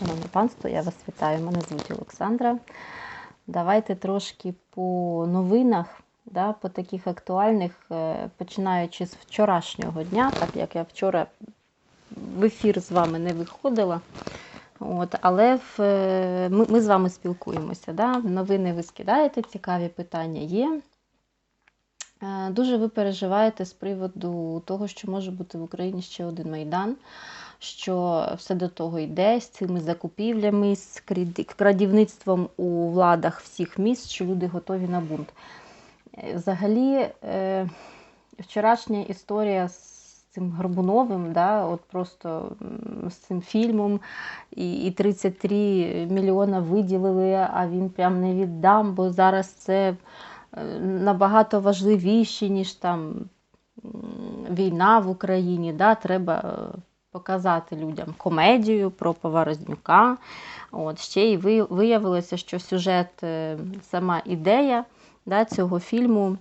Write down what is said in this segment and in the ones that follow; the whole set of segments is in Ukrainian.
Шановне панство, я вас вітаю. Мене звуть Олександра. Давайте трошки по новинах, да, по таких актуальних, е, починаючи з вчорашнього дня, так як я вчора в ефір з вами не виходила. От, але в, е, ми, ми з вами спілкуємося. Да? Новини ви скидаєте, цікаві питання є. Е, Дуже ви переживаєте з приводу того, що може бути в Україні ще один майдан, що все до того йде з цими закупівлями, з крадівництвом у владах всіх міст, що люди готові на бунт. Е, Взагалі, е, вчорашня історія з цим Горбуновим, да, от просто з цим фільмом, і, і 33 мільйона виділили, а він прям не віддам, бо зараз це е, набагато важливіше, ніж там війна в Україні. Да? Треба показати людям комедію про Поворознюка. От, ще й ви- виявилося, що сюжет, е, сама ідея да, цього фільму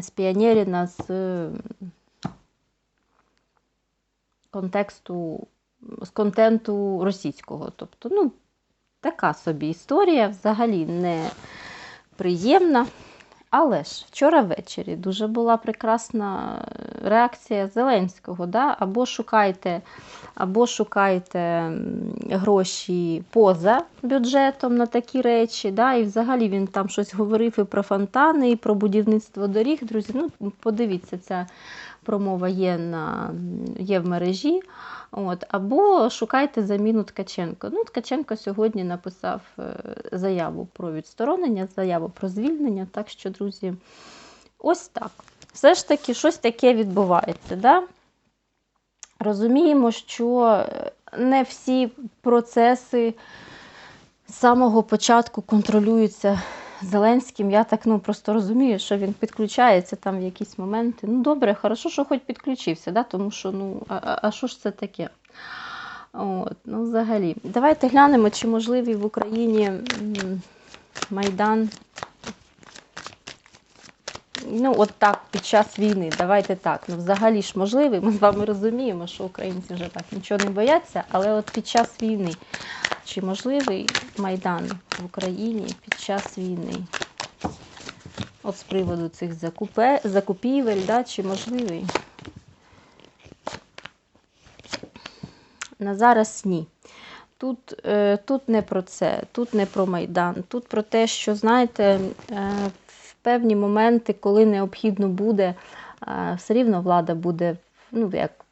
спіонерена з е, контексту, з контенту російського. Тобто, ну, така собі історія, взагалі не приємна. Але ж вчора ввечері дуже була прекрасна реакція Зеленського. Да? Або шукайте, або шукайте гроші поза бюджетом на такі речі. Да? І взагалі він там щось говорив і про фонтани, і про будівництво доріг. Друзі, ну подивіться, ця промова є, на, є в мережі. От, або шукайте заміну Ткаченко. Ну, Ткаченко сьогодні написав е, заяву про відсторонення, заяву про звільнення. Так що, друзі, ось так. Все ж таки, щось таке відбувається. Да? Розуміємо, що е, не всі процеси з самого початку контролюються Зеленським. Я так ну, просто розумію, що він підключається там в якісь моменти. Ну, добре, хорошо, що хоч підключився, да? тому що ну, а, а- що ж це таке? От, ну, взагалі. Давайте глянемо, чи можливий в Україні Майдан. Ну, от так, під час війни. Давайте так. Ну, взагалі ж можливий. Ми з вами розуміємо, що українці вже так нічого не бояться, але от під час війни. Чи можливий Майдан в Україні під час війни? От з приводу цих закупе, закупівель, да, чи можливий? На зараз ні. Тут, е, тут не про це, тут не про Майдан, тут про те, що, знаєте, е, в певні моменти, коли необхідно буде, е, все рівно влада буде ну, як,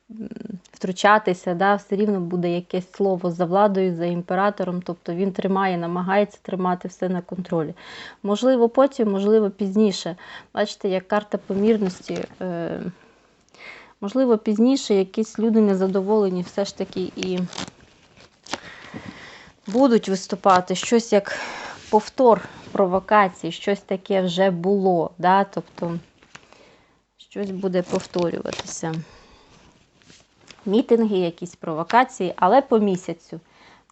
втручатися, да, все рівно буде якесь слово за владою, за імператором, тобто він тримає, намагається тримати все на контролі. Можливо, потім, можливо, пізніше. Бачите, як карта помірності. Е, можливо, пізніше якісь люди незадоволені все ж таки і будуть виступати щось як повтор провокації, щось таке вже було, да? тобто щось буде повторюватися. Мітинги, якісь провокації, але по місяцю.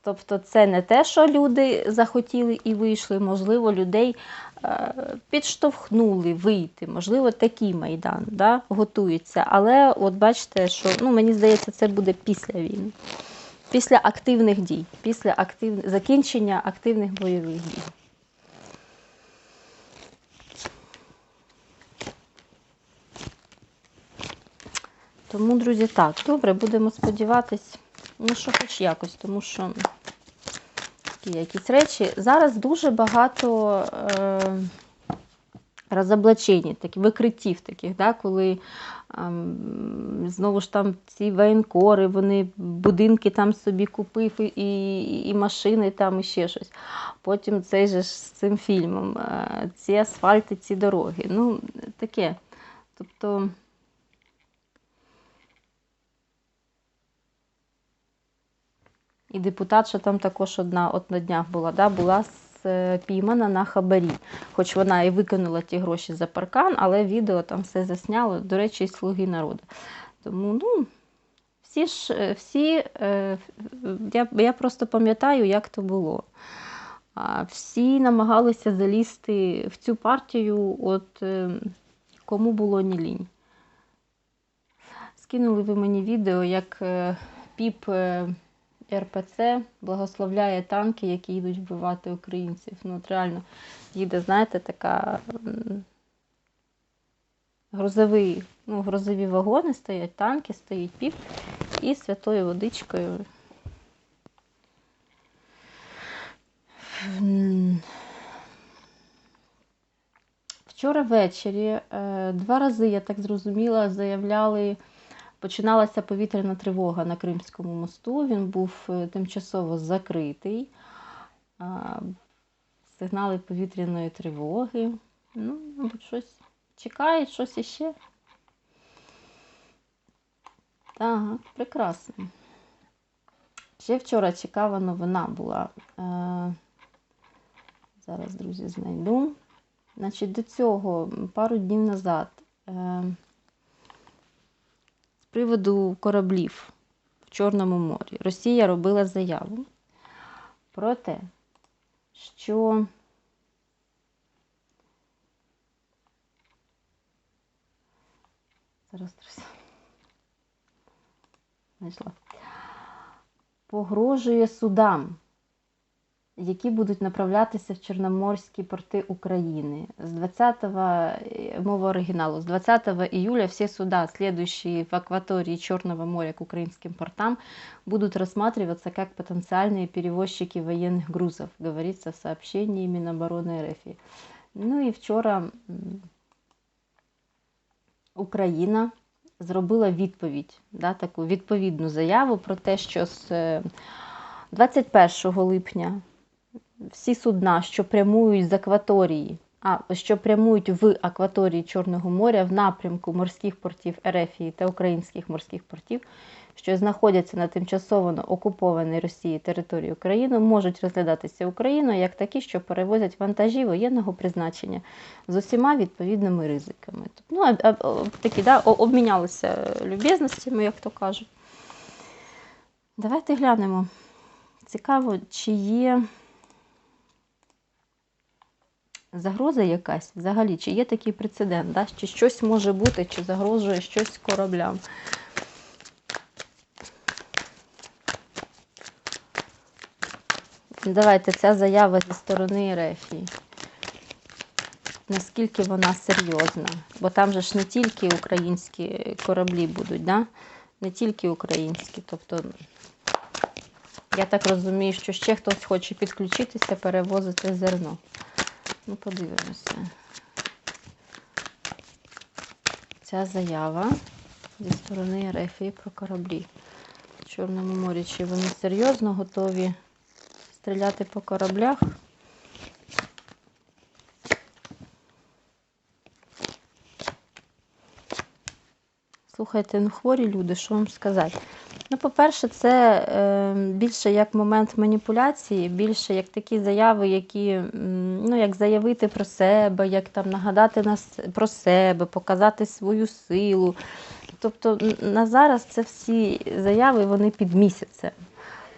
Тобто це не те, що люди захотіли і вийшли, можливо, людей е, підштовхнули вийти, можливо, такий майдан да, готується. Але от бачите, що ну, мені здається, це буде після війни, після активних дій, після актив... закінчення активних бойових дій. Тому, друзі, так, добре, будемо сподіватись, ну що хоч якось, тому що такі якісь речі. Зараз дуже багато е, розоблачень, такі, викриттів таких, да, коли ем, знову ж там ці воєнкори, вони будинки там собі купив і, і, машини там, і ще щось. Потім цей же з цим фільмом, е, ці асфальти, ці дороги. Ну, таке. Тобто. І депутатша там також одна от на днях була, да, була спіймана на хабарі. Хоч вона і викинула ті гроші за паркан, але відео там все засняло, до речі, і слуги народу. Тому, ну, всі ж, е, всі, е, я, я просто пам'ятаю, як то було. Всі намагалися залізти в цю партію, от е, кому було ні лінь. Скинули ви мені відео, як е, піп. РПЦ благословляє танки, які йдуть вбивати українців. Ну, от реально, їде, знаєте, така грузовий, ну, грузові вагони стоять, танки стоїть пів і святою водичкою. Вчора ввечері е, два рази, я так зрозуміла, заявляли, починалася повітряна тривога на Кримському мосту. Він був е, тимчасово закритий. Сигнали повітряної тривоги. Ну, мабуть, щось чекають, щось іще. Так, прекрасно. Ще вчора цікава новина була. Е, Зараз, друзі, знайду. Значить, до цього пару днів назад е, з приводу кораблів в Чорному морі Росія робила заяву про те, що зараз знайшла. Погрожує судам які будуть направлятися в Чорноморські порти України. З 20 мова оригіналу, з 20 июля все суда, следующие в акватории Черного моря к украинским портам, будут рассматриваться как потенциальные перевозчики военных грузов, говорится в сообщении Минобороны РФ. Ну і вчора м, Україна зробила відповідь, да, таку відповідну заяву про те, що з е, 21 липня всі судна, що прямують з акваторії, а що прямують в акваторії Чорного моря в напрямку морських портів Ерефії та українських морських портів, що знаходяться на тимчасово окупованій Росії території України, можуть розглядатися Україною як такі, що перевозять вантажі воєнного призначення з усіма відповідними ризиками. Ну, а- такі, да, обмінялися люб'язностями, як то кажуть. Давайте глянемо. Цікаво, чи є загроза якась взагалі, чи є такий прецедент, да? чи щось може бути, чи загрожує щось кораблям. Давайте ця заява зі сторони Рефії. Наскільки вона серйозна? Бо там же ж не тільки українські кораблі будуть, да? не тільки українські. Тобто, я так розумію, що ще хтось хоче підключитися, перевозити зерно. Ну, подивимося. Ця заява зі сторони РФ про кораблі в Чорному морі. Чи вони серйозно готові стріляти по кораблях? Слухайте, ну хворі люди, що вам сказати? Ну, по-перше, це е, більше як момент маніпуляції, більше як такі заяви, які ну, як заявити про себе, як там нагадати нас про себе, показати свою силу. Тобто на зараз це всі заяви вони під місяцем.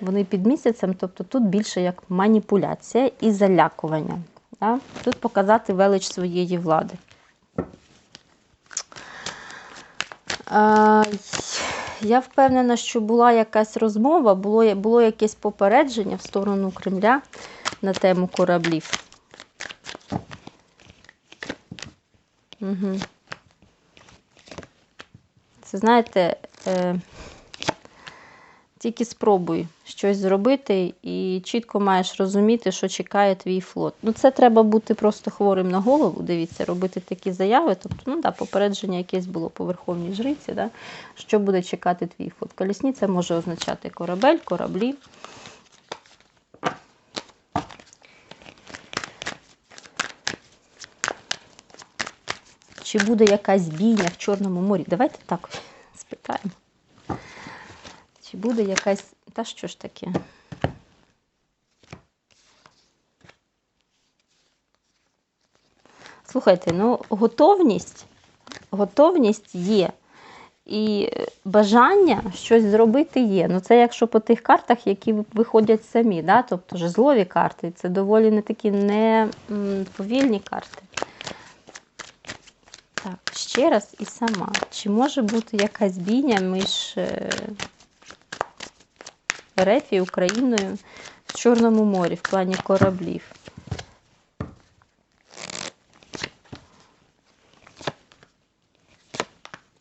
Вони під місяцем, тобто тут більше як маніпуляція і залякування. Да? Тут показати велич своєї влади. А, я впевнена, що була якась розмова, було, було якесь попередження в сторону Кремля на тему кораблів. Угу. Це знаєте, е, тільки спробуй щось зробити і чітко маєш розуміти, що чекає твій флот. Ну, це треба бути просто хворим на голову, дивіться, робити такі заяви. Тобто, ну да, попередження якесь було по Верховній Жриці, да, що буде чекати твій флот. Колісниця може означати корабель, кораблі. Чи буде якась бійня в Чорному морі? Давайте так спитаємо. Чи буде якась. Та що ж таке? Слухайте, ну готовність, готовність є. І бажання щось зробити є. Ну, це якщо по тих картах, які виходять самі, да? тобто жезлові карти, це доволі не такі не повільні карти. Так, ще раз і сама. Чи може бути якась бійня між е, РФ і Україною в Чорному морі в плані кораблів.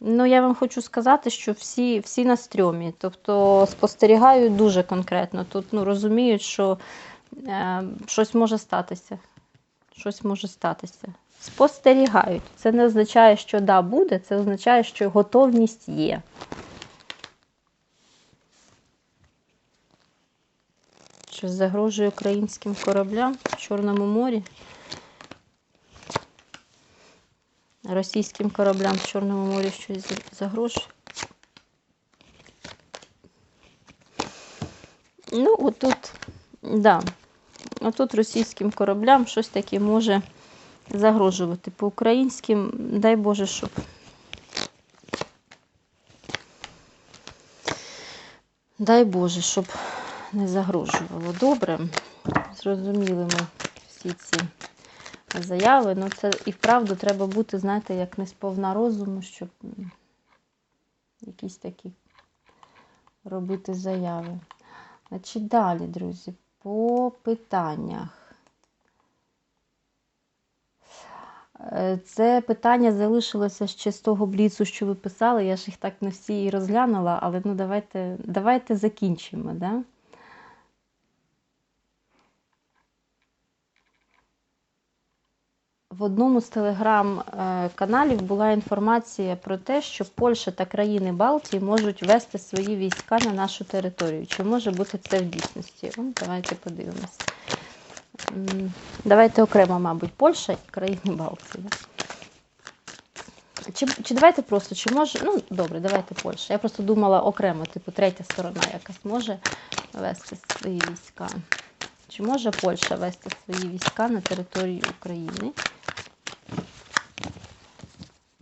Ну, я вам хочу сказати, що всі, всі на стрьомі. Тобто спостерігають дуже конкретно. Тут ну, розуміють, що е, щось може статися. Щось може статися. Спостерігають. Це не означає, що да, буде, це означає, що готовність є. Щось загрожує українським кораблям в Чорному морі. Російським кораблям в Чорному морі щось загрожує. Ну, отут, да. Отут російським кораблям щось таке може загрожувати. По українським, дай Боже, щоб. Дай Боже, щоб не загрожувало. Добре. Зрозуміли ми всі ці заяви. Ну, це і вправду треба бути, знаєте, як не сповна розуму, щоб якісь такі робити заяви. Значить, далі, друзі, по питаннях. Е, Це питання залишилося ще з того бліцу, що ви писали. Я ж їх так не всі і розглянула, але ну давайте, давайте закінчимо. Да? В одному з телеграм-каналів була інформація про те, що Польща та країни Балтії можуть вести свої війська на нашу територію. Чи може бути це в дійсності? Давайте подивимось. Давайте окремо, мабуть, Польща і країни Балтії. Чи, чи давайте просто, чи може. Ну, добре, давайте Польща. Я просто думала окремо, типу, третя сторона якась може вести свої війська. Чи може Польща вести свої війська на територію України?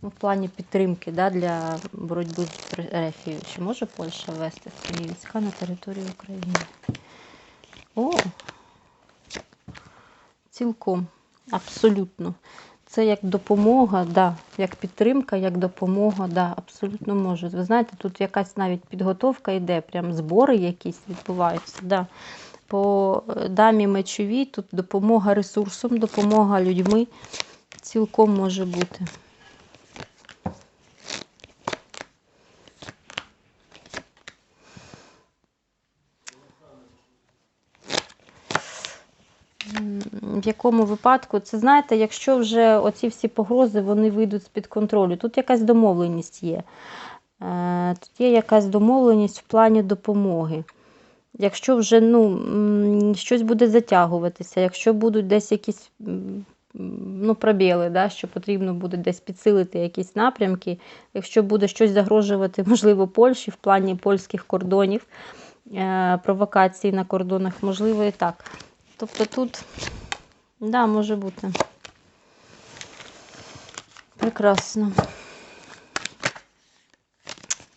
В плані підтримки да, для боротьби з Рефією. Чи може Польща вести свої війська на територію України? О! Цілком, абсолютно. Це як допомога, да, як підтримка, як допомога, да, абсолютно може. Ви знаєте, тут якась навіть підготовка йде, прям збори якісь відбуваються. Да. По е, дамі мечовій тут допомога ресурсом, допомога людьми цілком може бути. В якому випадку, це знаєте, якщо вже оці всі погрози вони вийдуть з-під контролю, тут якась домовленість є. Е, Тут є якась домовленість в плані допомоги. Якщо вже ну, щось буде затягуватися, якщо будуть десь якісь ну, пробіли, да, що потрібно буде десь підсилити якісь напрямки, якщо буде щось загрожувати, можливо, Польщі в плані польських кордонів, е, провокації на кордонах, можливо, і так. Тобто тут, да, може бути. Прекрасно.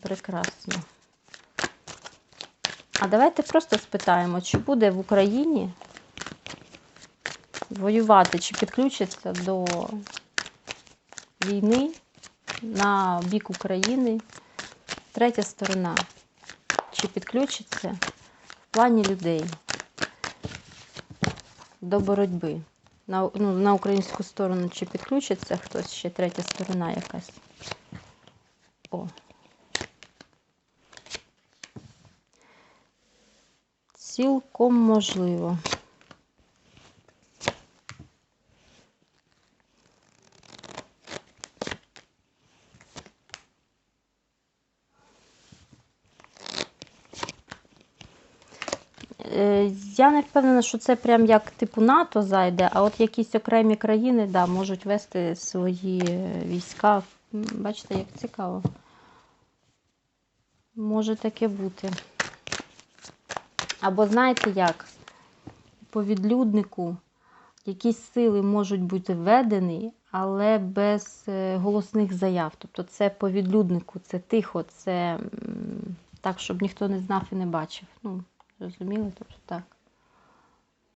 Прекрасно. А давайте просто спитаємо, чи буде в Україні воювати, чи підключиться до війни на бік України третя сторона, чи підключиться в плані людей до боротьби. На, ну, на українську сторону чи підключиться хтось ще третя сторона якась. О. Цілком можливо. Е, Я не впевнена, що це прям як типу НАТО зайде, а от якісь окремі країни да, можуть вести свої е, війська. Бачите, як цікаво. Може таке бути. Або знаєте як? По відлюднику якісь сили можуть бути введені, але без е, голосних заяв. Тобто це по відлюднику, це тихо, це так, щоб ніхто не знав і не бачив. Ну, розуміли? Тобто так.